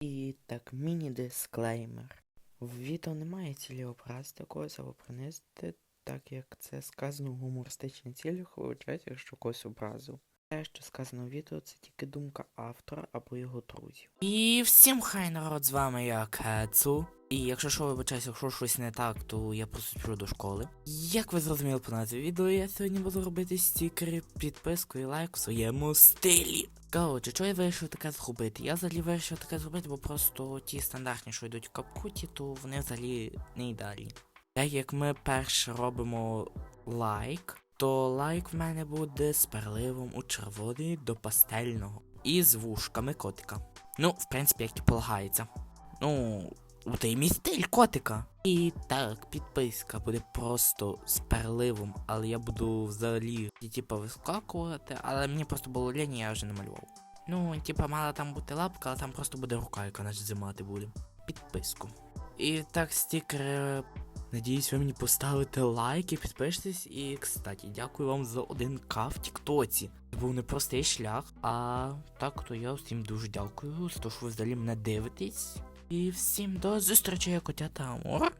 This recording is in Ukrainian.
І так, міні-дисклеймер. В відео немає цілі образити когось або принизити, так як це сказано в гумористичній цілях, вибачайте, якщо когось образив. Те, що сказано в відео, це тільки думка автора або його друзів. І всім хай народ, з вами я Кецу. І якщо що вибачаюсь, якщо щось не так, то я просто спішу до школи. Як ви зрозуміли по назві відео, я сьогодні буду робити стікери, підписку і лайк в своєму стилі. Коротше, що я вирішив таке зробити? Я взагалі вирішив таке зробити, бо просто ті стандартні, що йдуть в капкуті, то вони взагалі не ідеальні. Так як ми перше робимо лайк, то лайк в мене буде з переливом у червоний до пастельного. І з вушками котика. Ну, в принципі, як і полагається. Ну, от і мій стиль котика. І так, підписка буде просто з переливом, але я буду взагалі типа вискакувати, але мені просто було лінь, я вже намалював. Ну, типа, мала там бути лапка, але там просто буде рука, яка наче зимати буде. Підписку. І так, стікери. Надіюсь, ви мені поставите лайк і підпишетесь. І, кстати, дякую вам за 1к в Тіктоці. Це був непростий шлях. А так, то я всім дуже дякую за те, що ви взагалі мене дивитесь. І всім до зустрічі, котята. Амор.